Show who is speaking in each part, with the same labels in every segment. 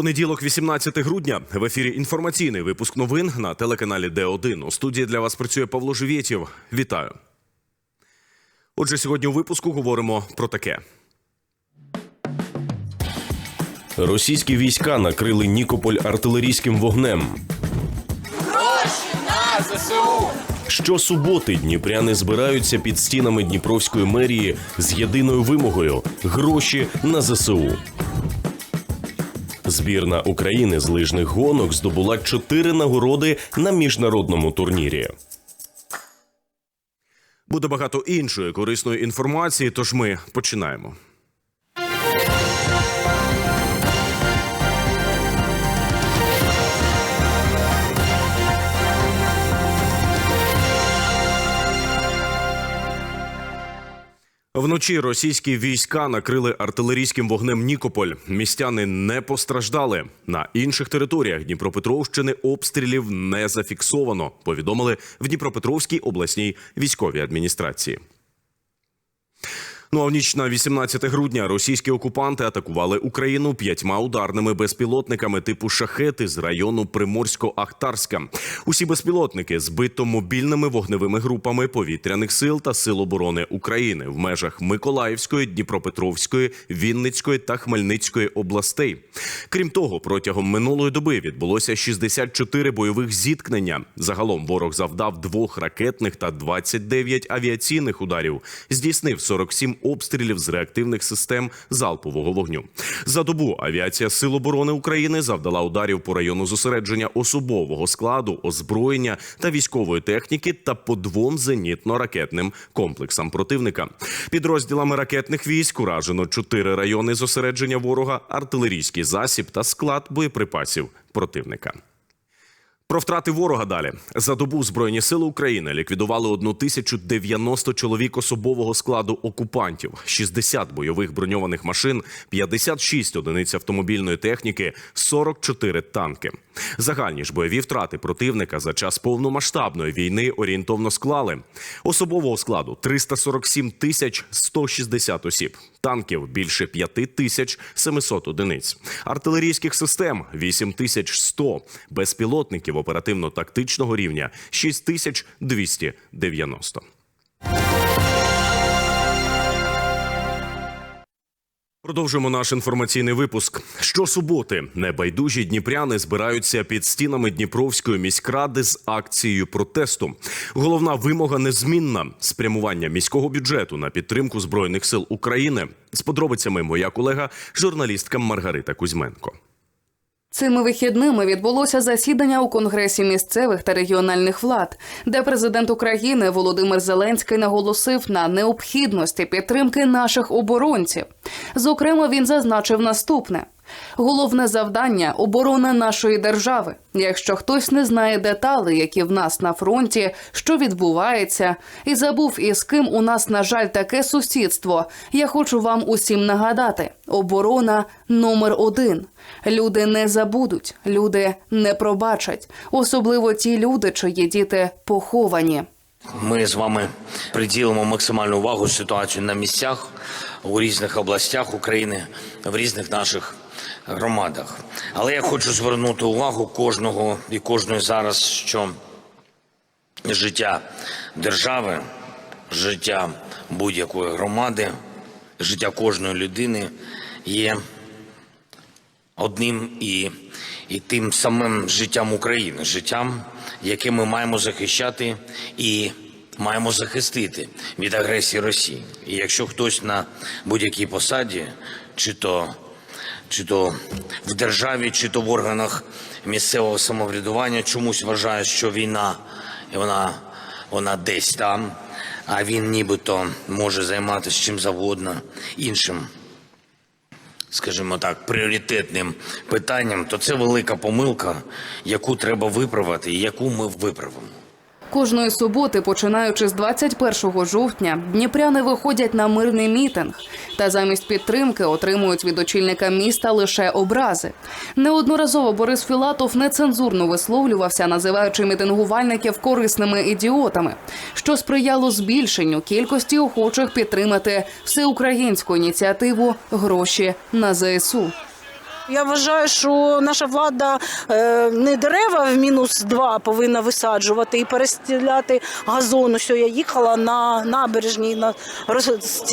Speaker 1: Понеділок, 18 грудня, в ефірі інформаційний випуск новин на телеканалі Д1. У студії для вас працює Павло Живєтєв. Вітаю. Отже, сьогодні у випуску говоримо про таке. Російські війська накрили Нікополь артилерійським вогнем. Гроші на ЗСУ! Щосуботи дніпряни збираються під стінами Дніпровської мерії з єдиною вимогою гроші на ЗСУ. Збірна України з лижних гонок здобула чотири нагороди на міжнародному турнірі. Буде багато іншої корисної інформації, тож ми починаємо. Вночі російські війська накрили артилерійським вогнем Нікополь. Містяни не постраждали. На інших територіях Дніпропетровщини обстрілів не зафіксовано. Повідомили в Дніпропетровській обласній військовій адміністрації. Ну а в ніч на 18 грудня російські окупанти атакували Україну п'ятьма ударними безпілотниками типу шахети з району Приморсько-Ахтарська. Усі безпілотники збито мобільними вогневими групами повітряних сил та сил оборони України в межах Миколаївської, Дніпропетровської, Вінницької та Хмельницької областей. Крім того, протягом минулої доби відбулося 64 бойових зіткнення. Загалом ворог завдав двох ракетних та 29 авіаційних ударів. Здійснив 47 обстрілів з реактивних систем залпового вогню. За добу авіація Сил оборони України завдала ударів по району зосередження особового складу, озброєння та військової техніки та по двом зенітно-ракетним комплексам противника. Підрозділами ракетних військ уражено чотири райони зосередження ворога, артилерійський засіб та склад боєприпасів противника. Про втрати ворога далі. За добу збройні сили України ліквідували 1090 чоловік особового складу окупантів, 60 бойових броньованих машин, 56 одиниць автомобільної техніки, 44 танки. Загальні ж бойові втрати противника за час повномасштабної війни орієнтовно склали. Особового складу 347 тисяч 160 осіб, танків більше 5 тисяч 700 одиниць, артилерійських систем 8 тисяч 100, безпілотників оперативно-тактичного рівня 6290. Продовжуємо наш інформаційний випуск. Щосуботи небайдужі дніпряни збираються під стінами Дніпровської міськради з акцією протесту. Головна вимога незмінна спрямування міського бюджету на підтримку збройних сил України. З подробицями моя колега, журналістка Маргарита Кузьменко.
Speaker 2: Цими вихідними відбулося засідання у Конгресі місцевих та регіональних влад, де президент України Володимир Зеленський наголосив на необхідності підтримки наших оборонців. Зокрема, він зазначив наступне. Головне завдання оборона нашої держави. Якщо хтось не знає деталей, які в нас на фронті, що відбувається, і забув із ким у нас, на жаль, таке сусідство. Я хочу вам усім нагадати: оборона номер один. Люди не забудуть, люди не пробачать, особливо ті люди, чиї діти поховані.
Speaker 3: Ми з вами приділимо максимальну увагу ситуацію на місцях у різних областях України, в різних наших громадах. Але я хочу звернути увагу кожного і кожної зараз, що життя держави, життя будь-якої громади, життя кожної людини є одним і, і тим самим життям України, життям, яке ми маємо захищати і маємо захистити від агресії Росії. І якщо хтось на будь-якій посаді, чи то, чи то в державі, чи то в органах місцевого самоврядування чомусь вважає, що війна і вона, вона десь там, а він нібито може займатися чим завгодно іншим скажімо так, пріоритетним питанням, то це велика помилка, яку треба виправити і яку ми виправимо.
Speaker 2: Кожної суботи, починаючи з 21 жовтня, дніпряни виходять на мирний мітинг та замість підтримки отримують від очільника міста лише образи. Неодноразово Борис Філатов нецензурно висловлювався, називаючи мітингувальників корисними ідіотами, що сприяло збільшенню кількості охочих підтримати всеукраїнську ініціативу Гроші на ЗСУ.
Speaker 4: Я вважаю, що наша влада е, не дерева в мінус два повинна висаджувати і перестеляти газон. Ось я їхала на набережній, на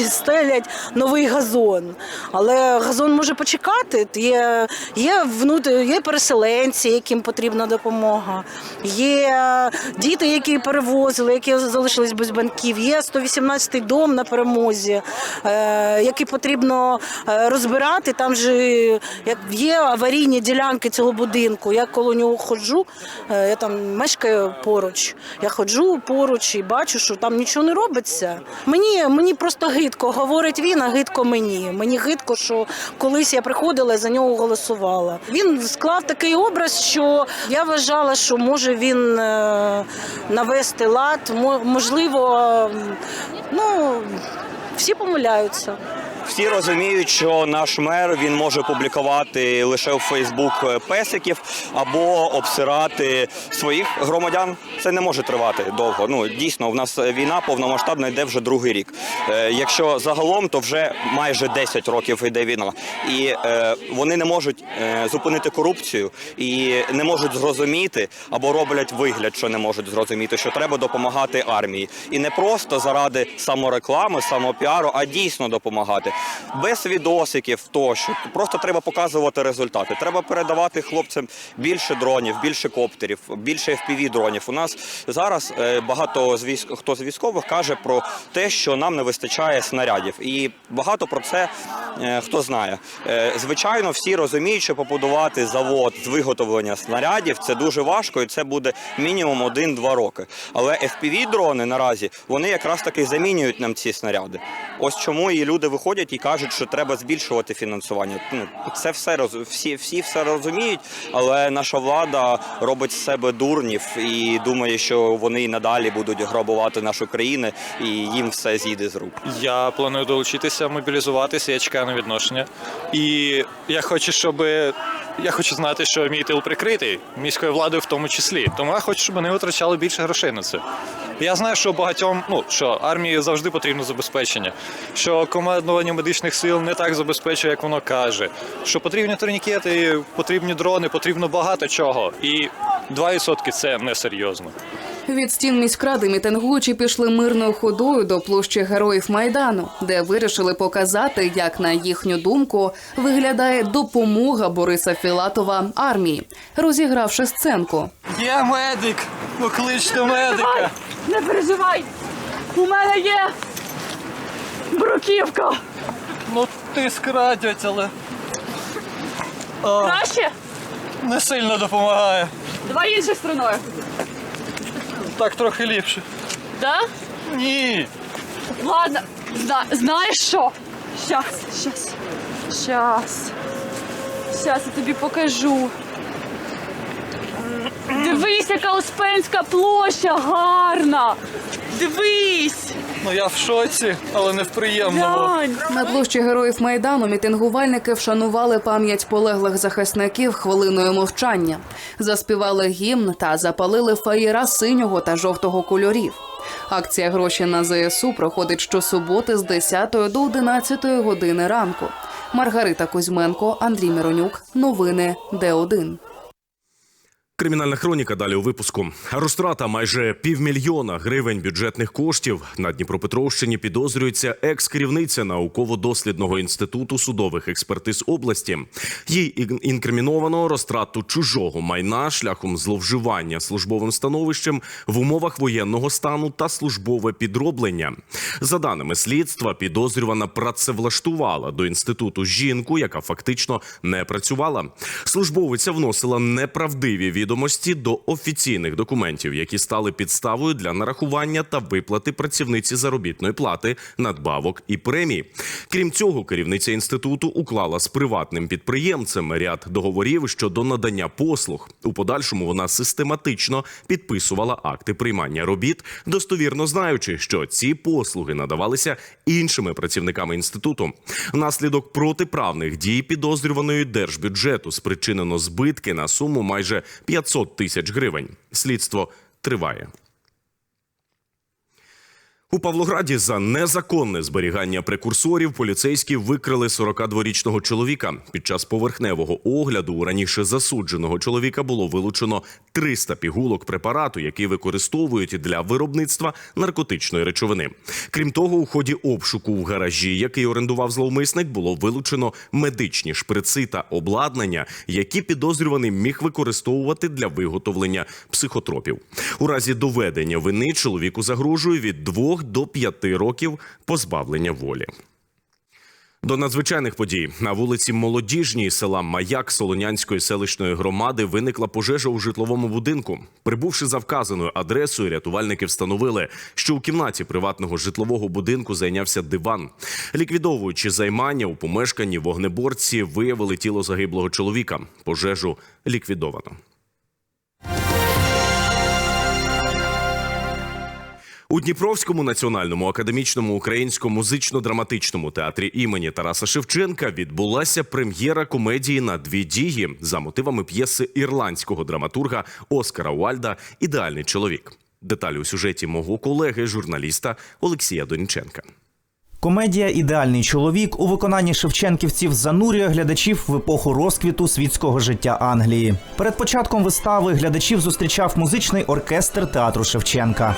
Speaker 4: стелять новий газон. Але газон може почекати. Є, є, внут... є переселенці, яким потрібна допомога. Є діти, які перевозили, які залишились без банків. Є 118-й дом на перемозі, е, який потрібно е, розбирати. Там же як є аварійні ділянки цього будинку. Я коло нього ходжу, е, я там мешкаю поруч. Я ходжу поруч і бачу, що там нічого не робиться. Мені, мені просто гидко, говорить він, а гидко мені. Мені гидко, що колись я приходила і за нього голосувала. Він склав такий образ, що я вважала, що може він е, навести лад, Мо- можливо, ну всі помиляються.
Speaker 5: Всі розуміють, що наш мер він може публікувати лише у Фейсбук песиків або обсирати своїх громадян. Це не може тривати довго. Ну дійсно, в нас війна повномасштабна йде вже другий рік. Е, якщо загалом, то вже майже 10 років йде війна, і е, вони не можуть е, зупинити корупцію і не можуть зрозуміти або роблять вигляд, що не можуть зрозуміти, що треба допомагати армії, і не просто заради самореклами, самопіару, а дійсно допомагати без відосиків. Тощо просто треба показувати результати. Треба передавати хлопцям більше дронів, більше коптерів, більше fpv дронів. У нас зараз е, багато з військ, хто з військових каже про те, що нам не вистачає снарядів, і багато про це е, хто знає. Е, Звичайно, всі розуміють, що побудувати завод з виготовлення снарядів це дуже важко, і це буде мінімум один-два роки. Але fpv дрони наразі вони якраз таки замінюють нам ці снаряди. Ось чому і люди виходять і кажуть, що треба збільшувати фінансування. Ну це все всі, всі все розуміють, але наша влада робить з себе дурнів і думає, що вони і надалі будуть грабувати нашу країну, і їм все зійде з рук.
Speaker 6: Я планую долучитися, мобілізуватися, я чекаю на відношення. І я хочу, щоб я хочу знати, що мій тил прикритий міською владою в тому числі. Тому я хочу, щоб вони витрачали більше грошей на це. Я знаю, що багатьом, ну що армії завжди потрібно забезпечення, що командування медичних сил не так забезпечує, як воно каже. Що потрібні турнікети, потрібні дрони, потрібно багато чого. І 2% це несерйозно.
Speaker 2: Від стін міськради мітингуючі пішли мирною ходою до площі героїв майдану, де вирішили показати, як на їхню думку виглядає допомога Бориса Філатова армії, розігравши сценку.
Speaker 6: Є медик! Покличте медика!
Speaker 7: Не переживай! У мене є бруківка.
Speaker 6: Ну ти скрадять, але
Speaker 7: Краще?
Speaker 6: не сильно допомагає.
Speaker 7: Давай іншою стороною.
Speaker 6: Так трохи ліпше.
Speaker 7: Да?
Speaker 6: Ні.
Speaker 7: Ладно, Зна- знаєш що? Щас, щас, щас. Щас я тобі покажу. Дивись, яка Успенська площа гарна! Дивись!
Speaker 6: Ну я в шоці, але не в приємному.
Speaker 2: На площі героїв майдану мітингувальники вшанували пам'ять полеглих захисників хвилиною мовчання, заспівали гімн та запалили фаєра синього та жовтого кольорів. Акція гроші на ЗСУ проходить щосуботи з 10 до 11 години ранку. Маргарита Кузьменко, Андрій Миронюк. Новини Д1.
Speaker 1: Кримінальна хроніка далі у випуску. Розтрата майже півмільйона гривень бюджетних коштів на Дніпропетровщині підозрюється екс-керівниця науково-дослідного інституту судових експертиз області. Їй ін- інкриміновано розтрату чужого майна шляхом зловживання службовим становищем в умовах воєнного стану та службове підроблення. За даними слідства, підозрювана працевлаштувала до інституту жінку, яка фактично не працювала. Службовиця вносила неправдиві відомості до офіційних документів, які стали підставою для нарахування та виплати працівниці заробітної плати, надбавок і премій. Крім цього, керівниця інституту уклала з приватним підприємцем ряд договорів щодо надання послуг. У подальшому вона систематично підписувала акти приймання робіт, достовірно знаючи, що ці послуги надавалися іншими працівниками інституту. Внаслідок протиправних дій підозрюваної держбюджету спричинено збитки на суму майже 500 тисяч гривень. Слідство триває. У Павлограді за незаконне зберігання прекурсорів поліцейські викрили 42-річного чоловіка. Під час поверхневого огляду у раніше засудженого чоловіка було вилучено 300 пігулок препарату, які використовують для виробництва наркотичної речовини. Крім того, у ході обшуку в гаражі, який орендував зловмисник, було вилучено медичні шприци та обладнання, які підозрюваний міг використовувати для виготовлення психотропів. У разі доведення вини чоловіку загрожує від 2 до 5 років позбавлення волі. До надзвичайних подій на вулиці Молодіжній села Маяк Солонянської селищної громади виникла пожежа у житловому будинку. Прибувши за вказаною адресою, рятувальники встановили, що у кімнаті приватного житлового будинку зайнявся диван. Ліквідовуючи займання у помешканні, вогнеборці виявили тіло загиблого чоловіка. Пожежу ліквідовано. У Дніпровському національному академічному українському музично-драматичному театрі імені Тараса Шевченка відбулася прем'єра комедії на дві дії за мотивами п'єси ірландського драматурга Оскара Уальда Ідеальний чоловік. Деталі у сюжеті мого колеги, журналіста Олексія Доніченка.
Speaker 8: Комедія Ідеальний чоловік у виконанні шевченківців занурює глядачів в епоху розквіту світського життя Англії. Перед початком вистави глядачів зустрічав музичний оркестр театру Шевченка.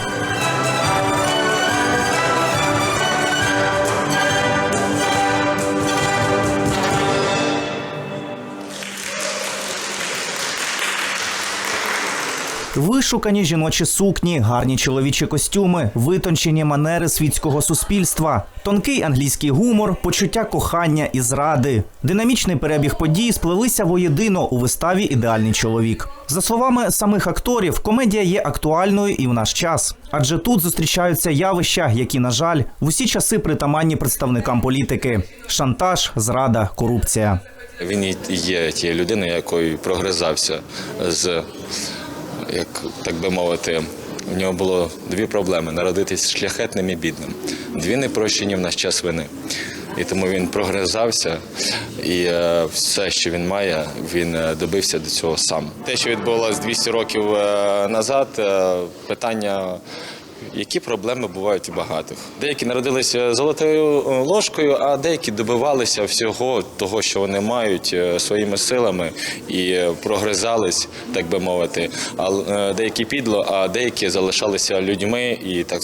Speaker 8: Вишукані жіночі сукні, гарні чоловічі костюми, витончені манери світського суспільства, тонкий англійський гумор, почуття кохання і зради. Динамічний перебіг подій сплелися воєдино у виставі Ідеальний чоловік. За словами самих акторів, комедія є актуальною і в наш час, адже тут зустрічаються явища, які, на жаль, в усі часи притаманні представникам політики: шантаж, зрада, корупція.
Speaker 9: Він і є тією людиною, якою прогризався з, як так би мовити, в нього було дві проблеми: народитись шляхетним і бідним. Дві непрощені в наш час вини. І тому він прогризався, і е, все, що він має, він е, добився до цього сам. Те, що відбувалося 200 років е, назад, е, питання. Які проблеми бувають у багатих? Деякі народилися золотою е, ложкою, а деякі добивалися всього того, що вони мають е, своїми силами і е, прогризались, так би мовити. А деякі підло, а деякі залишалися людьми і так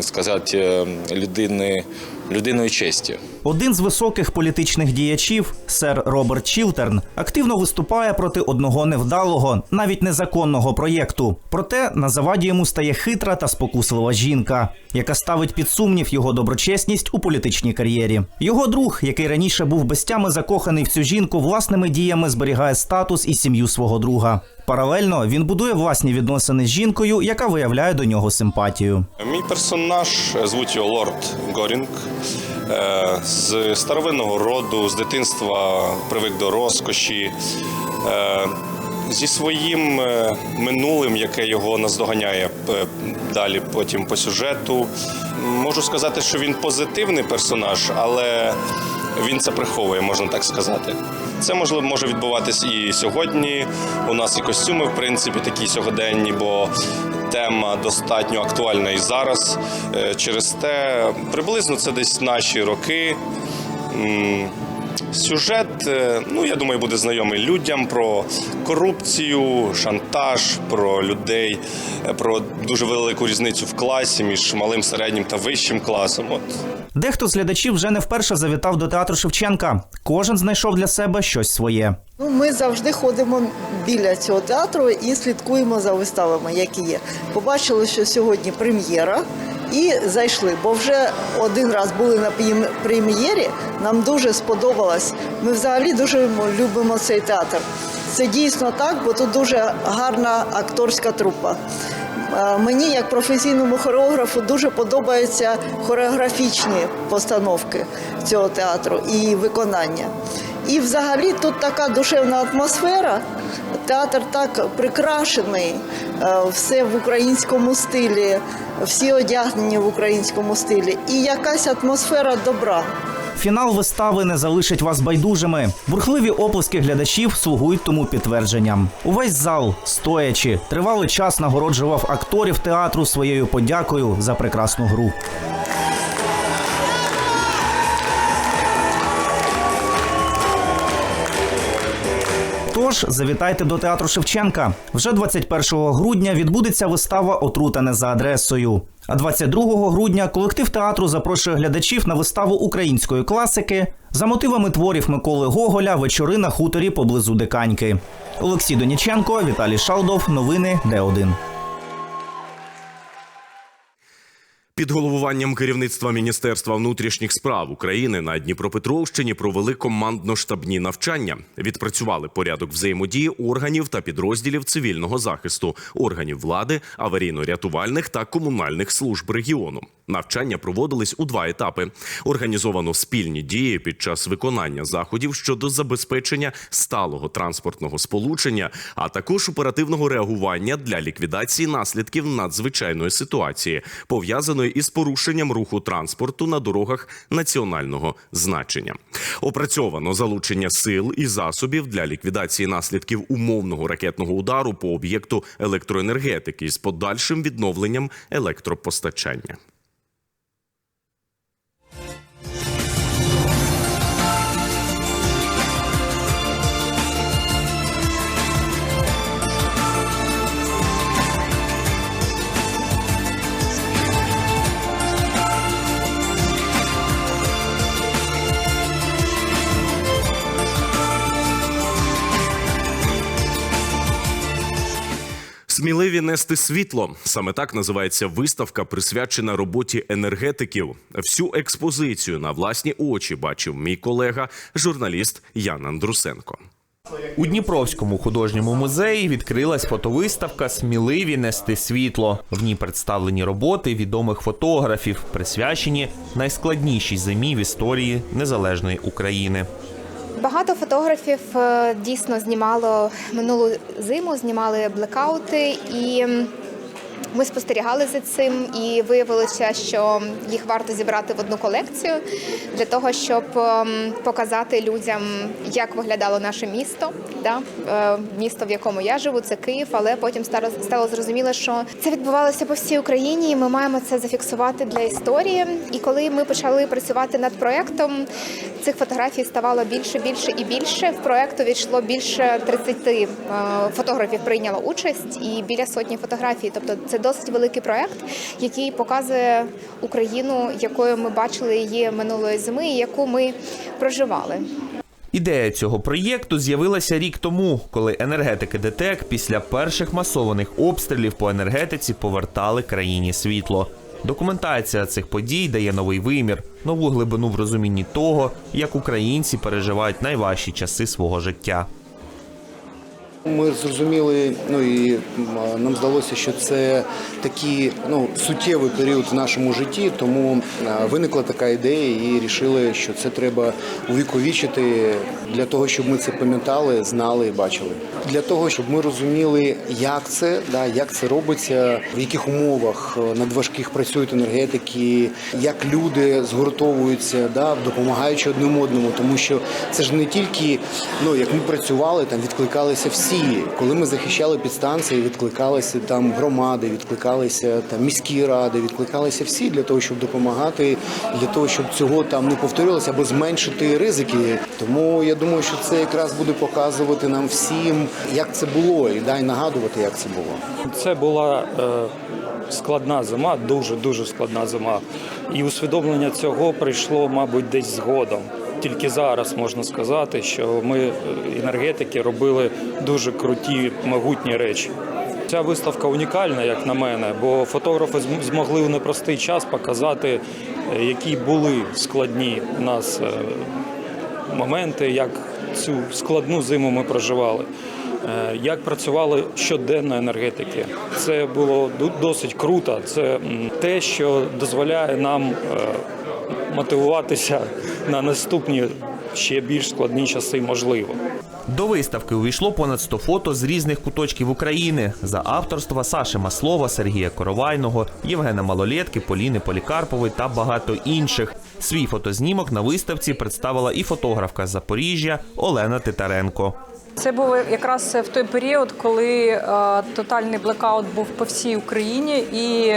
Speaker 9: сказати, е, людини, людиною честі.
Speaker 8: Один з високих політичних діячів, сер Роберт Чілтерн, активно виступає проти одного невдалого, навіть незаконного проєкту. Проте на заваді йому стає хитра та спокуслива жінка, яка ставить під сумнів його доброчесність у політичній кар'єрі. Його друг, який раніше був безтями закоханий в цю жінку, власними діями зберігає статус і сім'ю свого друга. Паралельно він будує власні відносини з жінкою, яка виявляє до нього симпатію.
Speaker 10: Мій персонаж е, звуть його Лорд Горінг. Е, З старовинного роду, з дитинства привик до розкоші. Е, Зі своїм минулим, яке його наздоганяє далі потім по сюжету. Можу сказати, що він позитивний персонаж, але він це приховує, можна так сказати. Це можливо може відбуватись і сьогодні. У нас і костюми, в принципі, такі сьогоденні, бо тема достатньо актуальна і зараз. Е, Через те приблизно це десь наші роки. Сюжет, е, ну я думаю, буде знайомий людям про корупцію, шантаж, про людей, е, про дуже велику різницю в класі між малим, середнім та вищим класом. От
Speaker 8: Дехто з глядачів вже не вперше завітав до театру Шевченка. Кожен знайшов для себе щось своє.
Speaker 11: Ну, ми завжди ходимо біля цього театру і слідкуємо за виставами, які є. Побачили, що сьогодні прем'єра, і зайшли. Бо вже один раз були на прем'єрі. Нам дуже сподобалось. Ми взагалі дуже любимо цей театр. Це дійсно так, бо тут дуже гарна акторська трупа. Е, Мені, як професійному хореографу, дуже подобаються хореографічні постановки цього театру і виконання. І взагалі тут така душевна атмосфера. Театр так прикрашений, е, все в українському стилі, всі одягнені в українському стилі, і якась атмосфера добра.
Speaker 8: Фінал вистави не залишить вас байдужими. Бурхливі оплески глядачів слугують тому підтвердженням. Увесь зал, стоячи, тривалий час нагороджував акторів театру своєю подякою за прекрасну гру. Тож завітайте до театру Шевченка. Вже 21 грудня відбудеться вистава Отрута не за адресою. А 22 грудня колектив театру запрошує глядачів на виставу української класики за мотивами творів Миколи Гоголя вечори на хуторі поблизу Диканьки. Олексій Доніченко, Віталій Шалдов. Новини Д1.
Speaker 1: Під головуванням керівництва Міністерства внутрішніх справ України на Дніпропетровщині провели командно-штабні навчання. Відпрацювали порядок взаємодії органів та підрозділів цивільного захисту, органів влади, аварійно-рятувальних та комунальних служб регіону. Навчання проводились у два етапи. Організовано спільні дії під час виконання заходів щодо забезпечення сталого транспортного сполучення, а також оперативного реагування для ліквідації наслідків надзвичайної ситуації, пов'язаної із порушенням руху транспорту на дорогах національного значення. Опрацьовано залучення сил і засобів для ліквідації наслідків умовного ракетного удару по об'єкту електроенергетики з подальшим відновленням електропостачання. Сміливі нести світло саме так називається виставка, присвячена роботі енергетиків. Всю експозицію на власні очі бачив мій колега, журналіст Ян Андрусенко.
Speaker 12: У Дніпровському художньому музеї відкрилась фотовиставка Сміливі нести світло. В ній представлені роботи відомих фотографів, присвячені найскладнішій зимі в історії незалежної України.
Speaker 13: Багато фотографів е, дійсно знімало минулу зиму, знімали блекаути, і ми спостерігали за цим і виявилося, що їх варто зібрати в одну колекцію для того, щоб ем, показати людям, як виглядало наше місто. Да? Е, Місто, в якому я живу, це Київ, але потім стало, зрозуміло, що це відбувалося по всій Україні, і ми маємо це зафіксувати для історії. І коли ми почали працювати над проектом, цих фотографій ставало більше, більше і більше. В проект увійшло більше 30 е, фотографів прийняло участь і біля сотні фотографій. Тобто це досить великий проект, який показує Україну, якою ми бачили її минулої зими, і яку ми проживали.
Speaker 12: Ідея цього проєкту з'явилася рік тому, коли енергетики ДТЕК після перших масованих обстрілів по енергетиці повертали країні світло. Документація цих подій дає новий вимір, нову глибину в розумінні того, як українці переживають найважчі часи свого життя.
Speaker 14: Ми зрозуміли, ну і нам здалося, що це такий ну, суттєвий період в нашому житті, тому виникла така ідея і вирішили, що це треба увіковічити для того, щоб ми це пам'ятали, знали і бачили. Для того, щоб ми розуміли, як це, да, як це робиться, в яких умовах е, надважких працюють енергетики, як люди згуртовуються, да, допомагаючи одним одному, тому що це ж не тільки ну, як ми працювали, там відкликалися всі. Коли ми захищали підстанції, відкликалися там громади, відкликалися там міські ради, відкликалися всі для того, щоб допомагати, для того, щоб цього там не повторилося або зменшити ризики. Тому я думаю, що це якраз буде показувати нам всім, як це було, і дай нагадувати, як це було.
Speaker 15: Це була е, складна зима, дуже дуже складна зима. І усвідомлення цього прийшло, мабуть, десь згодом. Тільки зараз можна сказати, що ми, е, енергетики, робили дуже круті, могутні речі. Ця виставка унікальна, як на мене, бо фотографи змогли в непростий час показати, е, які були складні у нас е, моменти, як цю складну зиму ми проживали. Як працювали щоденно енергетики, це було досить круто. Це те, що дозволяє нам мотивуватися на наступні ще більш складні часи, можливо.
Speaker 12: До виставки увійшло понад 100 фото з різних куточків України за авторства Саши Маслова, Сергія Коровайного, Євгена Малолєтки, Поліни Полікарпової та багато інших. Свій фотознімок на виставці представила і фотографка з Запоріжжя Олена Титаренко.
Speaker 16: Це було якраз в той період, коли е, тотальний блекаут був по всій Україні, і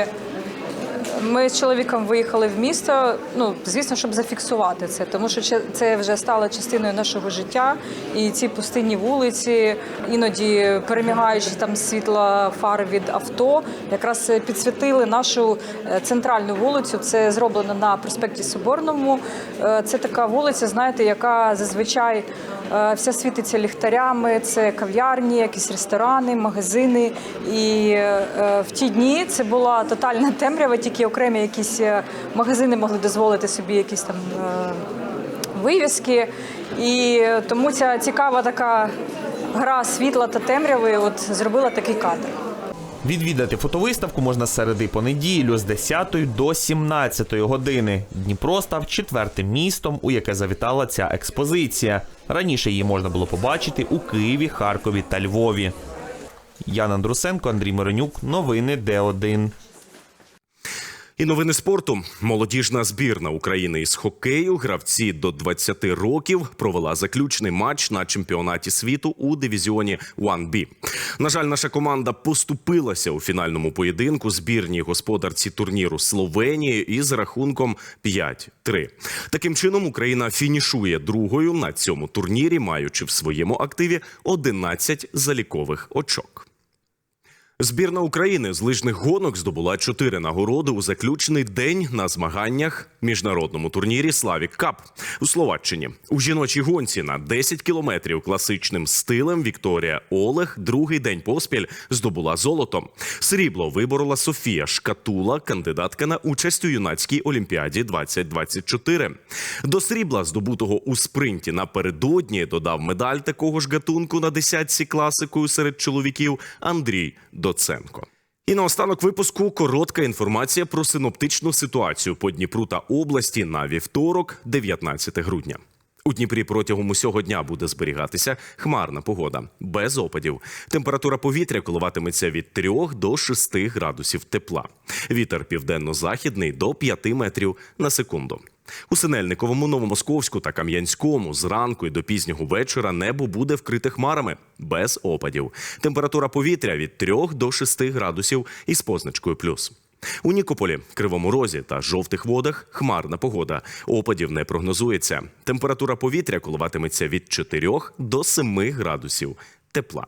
Speaker 16: ми з чоловіком виїхали в місто. Ну звісно, щоб зафіксувати це, тому що це вже стало частиною нашого життя. І ці пустинні вулиці, іноді перемігаючи там світла фар від авто, якраз підсвітили нашу е, центральну вулицю. Це зроблено на проспекті Соборному. Е, Це така вулиця, знаєте, яка зазвичай е, вся світиться ліхтарями. Це кав'ярні, якісь ресторани, магазини. І е, в ті дні це була тотальна темрява, тільки окремі якісь е, магазини могли дозволити собі якісь там е, вивіски. І тому ця цікава така гра світла та темряви от зробила такий кадр.
Speaker 12: Відвідати фотовиставку можна середи понеділю з 10 до 17 години. Дніпро став четвертим містом, у яке завітала ця експозиція. Раніше її можна було побачити у Києві, Харкові та Львові. Ян Андрусенко, Андрій Миронюк. Новини Д1.
Speaker 1: І новини спорту. Молодіжна збірна України із хокею гравці до 20 років провела заключний матч на чемпіонаті світу у дивізіоні 1B. На жаль, наша команда поступилася у фінальному поєдинку збірній господарці турніру Словенії із рахунком 5-3. Таким чином, Україна фінішує другою на цьому турнірі, маючи в своєму активі 11 залікових очок. Збірна України з лижних гонок здобула чотири нагороди у заключний день на змаганнях міжнародному турнірі Славік Кап у Словаччині. У жіночій гонці на 10 кілометрів класичним стилем Вікторія Олег другий день поспіль здобула золото. Срібло виборола Софія Шкатула, кандидатка на участь у юнацькій олімпіаді 2024. До срібла, здобутого у спринті напередодні, додав медаль такого ж гатунку на десятці класикою серед чоловіків Андрій Доценко. І наостанок випуску коротка інформація про синоптичну ситуацію по Дніпру та області на вівторок, 19 грудня. У Дніпрі протягом усього дня буде зберігатися хмарна погода без опадів. Температура повітря коливатиметься від 3 до 6 градусів тепла. Вітер південно-західний до 5 метрів на секунду. У Синельниковому, Новомосковську та Кам'янському зранку і до пізнього вечора небо буде вкрите хмарами без опадів. Температура повітря від 3 до 6 градусів із позначкою плюс. У Нікополі, Кривому Розі та жовтих водах хмарна погода. Опадів не прогнозується. Температура повітря коливатиметься від 4 до 7 градусів тепла.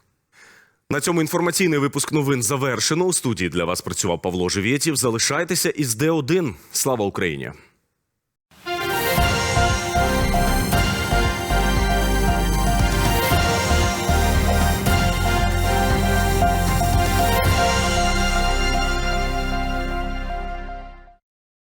Speaker 1: На цьому інформаційний випуск новин завершено. У студії для вас працював Павло Живєтів. Залишайтеся із Д1. Слава Україні!